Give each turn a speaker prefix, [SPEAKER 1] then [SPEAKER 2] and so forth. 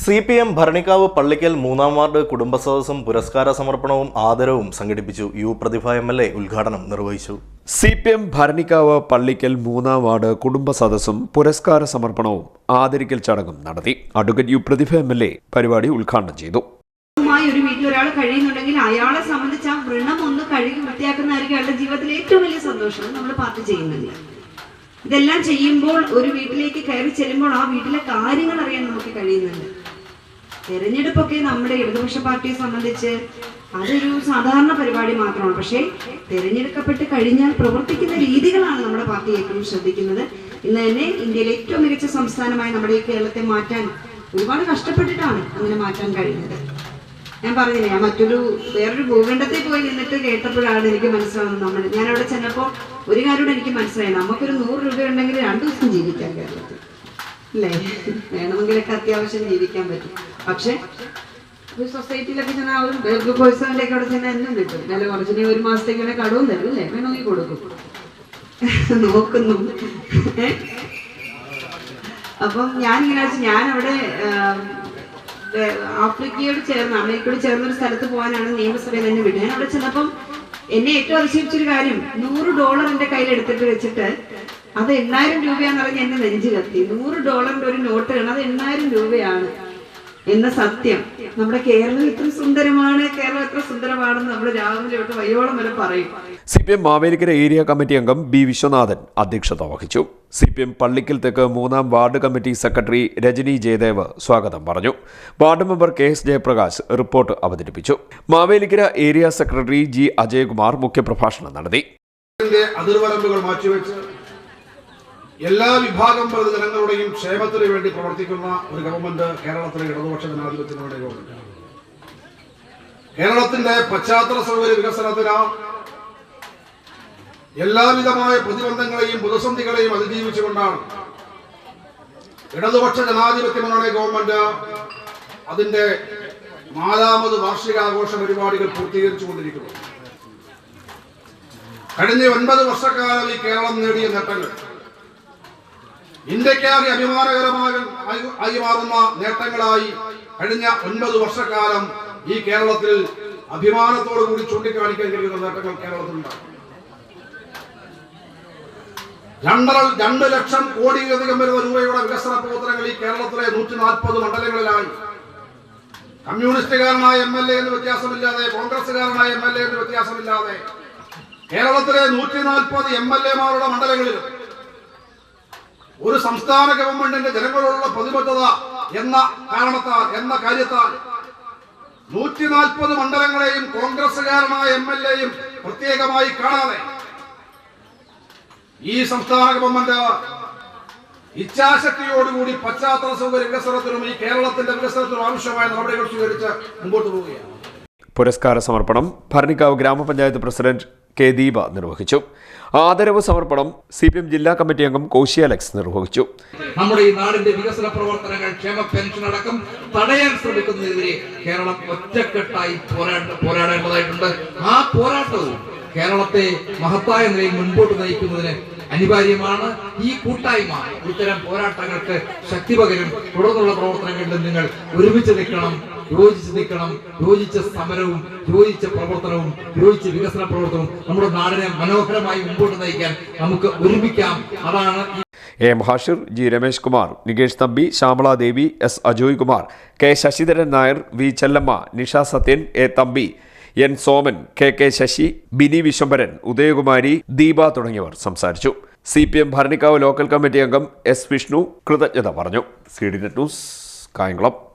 [SPEAKER 1] C P M Bharanikkavu Pallickal മൂന്നാം ward കുടുംബ സദസ്സും പുരസ്കാര സമർപ്പണവും ആദരവും സംഘടിപ്പിച്ചു U Prathibha M L A ഉദ്ഘാടനം നിർവഹിച്ചു.
[SPEAKER 2] C P M Bharanikkavu Pallickal മൂന്നാം വാർഡ് കുടുംബ സദസ്സും പുരസ്കാര സമർപ്പണവും ആദരിക്കൽ ചടങ്ങും നടത്തി. Advocate U Prathibha M L A പരിപാടി ഉദ്ഘാടനം ചെയ്തു.
[SPEAKER 3] ഒരു വീട്ടിൽ ഒരാൾ കഴിയുന്നുണ്ടെങ്കിൽ അയാളെ സംബന്ധിച്ച് ആ വൃണം ഒന്ന് കഴുകി വൃത്തിയാക്കുന്നതായിരിക്കും അയാളുടെ ജീവിതത്തിലെ ഏറ്റവും വലിയ സന്തോഷം. നമ്മൾ പാർട്ടി ചെയ്യുന്നില്ല. ഇതെല്ലാം ചെയ്യുമ്പോൾ ഒരു വീട്ടിലേക്ക് കയറി ചെല്ലുമ്പോൾ ആ വീട്ടിലെ കാര്യങ്ങൾ അറിയാൻ നമുക്ക് കഴിയുന്നുണ്ട്. തെരഞ്ഞെടുപ്പൊക്കെ നമ്മുടെ ഇടതുപക്ഷ പാർട്ടിയെ സംബന്ധിച്ച് അതൊരു സാധാരണ പരിപാടി മാത്രമാണ്. പക്ഷേ തിരഞ്ഞെടുക്കപ്പെട്ട് കഴിഞ്ഞാൽ പ്രവർത്തിക്കുന്ന രീതികളാണ് നമ്മുടെ പാർട്ടി ഏറ്റവും ശ്രദ്ധിക്കുന്നത്. ഇന്ന് തന്നെ ഇന്ത്യയിലെ ഏറ്റവും മികച്ച സംസ്ഥാനമായി നമ്മുടെ ഈ കേരളത്തെ മാറ്റാൻ ഒരുപാട് കഷ്ടപ്പെട്ടിട്ടാണ് അങ്ങനെ മാറ്റാൻ കഴിഞ്ഞത്. ഞാൻ പറഞ്ഞില്ലേ ഞാൻ മറ്റൊരു വേറൊരു ഭൂഖണ്ഡത്തിൽ പോയി നിന്നിട്ട് കേട്ടപ്പോഴാണ് എനിക്ക് മനസ്സിലാവുന്നത് നമ്മൾ ഞാൻ അവിടെ ചെന്നപ്പോൾ ഒരു കാര്യം എനിക്ക് മനസ്സിലായി. നമുക്കൊരു നൂറ് രൂപ ഉണ്ടെങ്കിൽ രണ്ടു ദിവസം ജീവിക്കാൻ കേരളത്തിൽ. അല്ലേ? വേണമെങ്കിലൊക്കെ അത്യാവശ്യം ജീവിക്കാൻ പറ്റും. പക്ഷെ ഒരു സൊസൈറ്റിയിലൊക്കെ ചെന്നാൽ ഒരു കോഴ്സിന്റെ ഒക്കെ അവിടെ ചെന്നാൽ എന്നും കിട്ടും. വില കുറച്ചിന് ഒരു മാസത്തേക്കുള്ള കടവും തരും അല്ലേ? വേണമെങ്കിൽ കൊടുക്കും. നോക്കുന്നു. അപ്പം ഞാൻ ഇങ്ങനെ ഞാൻ അവിടെ ആഫ്രിക്കയോട് ചേർന്ന് അമേരിക്കയോട് ചേർന്ന ഒരു സ്ഥലത്ത് പോകാനാണ് നിയമസഭയിൽ എന്നെ വിട്ടത്. ഞാൻ അവിടെ ചെന്നപ്പം എന്നെ ഏറ്റവും അതിശയിച്ചൊരു കാര്യം നൂറ് ഡോളർ എന്റെ കയ്യിൽ എടുത്തിട്ട് വെച്ചിട്ട് അത് എണ്ണായിരം രൂപയാന്ന് പറഞ്ഞ് എന്നെ നെഞ്ചു കത്തി. നൂറ് ഡോളറിന്റെ ഒരു നോട്ട് കാണാം അത് എണ്ണായിരം രൂപയാണ് എന്ന സത്യം. നമ്മുടെ കേരളം ഇത്ര സുന്ദരമാണ് കേരളം എത്ര സുന്ദരമാണെന്ന് നമ്മൾ രാവിലെ തൊട്ട് വയ്യോളം വരെ പറയും.
[SPEAKER 2] C P M Mavelikkara area committee അംഗം ബി വിശ്വനാഥൻ അധ്യക്ഷത വഹിച്ചു. സി പി എം പള്ളിക്കൽ തെക്ക് മൂന്നാം ward committee secretary Rajani Jayadev സ്വാഗതം പറഞ്ഞു. Ward member K S Jayaprakash report അവതരിപ്പിച്ചു. Mavelikkara area secretary G Ajayakumar മുഖ്യപ്രഭാഷണം നടത്തി.
[SPEAKER 4] അതിർവരമ്പുകൾ മാറ്റിവെച്ച് എല്ലാ വിഭാഗം ജനങ്ങളുടെയും ക്ഷേമത്തിന് വേണ്ടി പ്രവർത്തിക്കുന്ന ഒരു ഗവൺമെന്റ് കേരളത്തിലെ ഇടതുപക്ഷ ജനാധിപത്യങ്ങളുടെ ഗവൺമെന്റ്. കേരളത്തിന്റെ പശ്ചാത്തല സൗകര്യ വികസനത്തിന് എല്ലാവിധമായ പ്രതിബന്ധങ്ങളെയും പ്രതിസന്ധികളെയും അതിജീവിച്ചുകൊണ്ടാണ് ഇടതുപക്ഷ ജനാധിപത്യ മുന്നണി ഗവൺമെന്റ് അതിന്റെ നാലാമത് വാർഷികാഘോഷ പരിപാടികൾ പൂർത്തീകരിച്ചു കൊണ്ടിരിക്കുന്നു കഴിഞ്ഞ ഒൻപത് വർഷക്കാലം ഈ കേരളം നേടിയ നേട്ടങ്ങൾ. ഇന്ത്യക്കാകെ അഭിമാനകരമായി ആയി- മാറുന്ന നേട്ടങ്ങളായി കഴിഞ്ഞ ഒൻപത് വർഷക്കാലം ഈ കേരളത്തിൽ അഭിമാനത്തോടു കൂടി ചൂണ്ടിക്കാണിക്കാൻ കഴിയുന്ന നേട്ടങ്ങൾ കേരളത്തിലുണ്ട് രണ്ടര രണ്ട് ലക്ഷം കോടിയിലധികം വരുന്ന രൂപയുടെ വികസന പ്രവർത്തനങ്ങൾ ഈ കേരളത്തിലെ നൂറ്റി നാൽപ്പത് മണ്ഡലങ്ങളിലായി. കമ്മ്യൂണിസ്റ്റുകാരനായ എം എൽ എ എന്ന് വ്യത്യാസമില്ലാതെ കോൺഗ്രസുകാരനായ എം എൽ എ എന്ന് വ്യത്യാസമില്ലാതെ കേരളത്തിലെ നൂറ്റി നാൽപ്പത് എം എൽ എമാരുടെ മണ്ഡലങ്ങളിൽ ഒരു സംസ്ഥാന ഗവൺമെന്റിന്റെ ജനങ്ങളോടുള്ള പ്രതിബദ്ധത എന്ന കാരണത്താൽ എന്ന കാര്യത്താൽ നൂറ്റി നാൽപ്പത് മണ്ഡലങ്ങളെയും കോൺഗ്രസുകാരനായ എം എൽ എയും പ്രത്യേകമായി കാണാതെ ഈ സംസ്ഥാന ഗവൺമെന്റ് ഇച്ഛാശക്തിയോടുകൂടി പശ്ചാത്തല സൗകര്യ വികസനത്തിനും ഈ കേരളത്തിന്റെ വികസനത്തിനും ആവശ്യമായ നടപടികൾ സ്വീകരിച്ച് മുമ്പോട്ട് പോവുകയാണ്.
[SPEAKER 2] പുരസ്കാര സമർപ്പണം ഭരണിക്കാവ് ഗ്രാമപഞ്ചായത്ത് പ്രസിഡന്റ് കെ ദീപ നിർവഹിച്ചു. ആദരവ് സമർപ്പണം സി പി എം ജില്ലാ കമ്മിറ്റി അംഗം കോശി അലക്സ് നിർവഹിച്ചു.
[SPEAKER 5] നമ്മുടെ ഈ നാടിന്റെ വികസന പ്രവർത്തനങ്ങൾ ക്ഷേമ പെൻഷൻ അടക്കം തടയാൻ ശ്രമിക്കുന്നതിനെതിരെ കേരളം ഒറ്റക്കെട്ടായി പോരാടേണ്ടതായിട്ടുണ്ട്. ആ പോരാട്ടവും കേരളത്തെ മഹത്തായ നിലയിൽ മുൻപോട്ട് നയിക്കുന്നതിന് അനിവാര്യമാണ് ഈ കൂട്ടായ്മ. ഇത്തരം പോരാട്ടങ്ങൾക്ക് ശക്തി പകരും. തുടർന്നുള്ള പ്രവർത്തനങ്ങളിലും നിങ്ങൾ ഒരുമിച്ച് നിൽക്കണം യോജിച്ച് നിൽക്കണം. യോജിച്ച സമരവും യോജിച്ച പ്രവർത്തനവും യോജിച്ച വികസന പ്രവർത്തനവും നമ്മുടെ നാടിനെ മനോഹരമായി മുമ്പോട്ട് നയിക്കാൻ നമുക്ക് ഒരുമിക്കാം. അതാണ്
[SPEAKER 2] A Hashir G Ramesh Kumar Nikesh Thampi Shyamala Devi S Ajoy Kumar K Sasidharan Nair V Chellamma Nisha Sathyan A Thampi. N Soman K K Sasi Bini Viswambharan Udayakumari Deepa തുടങ്ങിയവർ സംസാരിച്ചു. C P M Bharanikkavu local committee അംഗം S Vishnu കൃതജ്ഞത പറഞ്ഞു. C D net news Kayamkulam.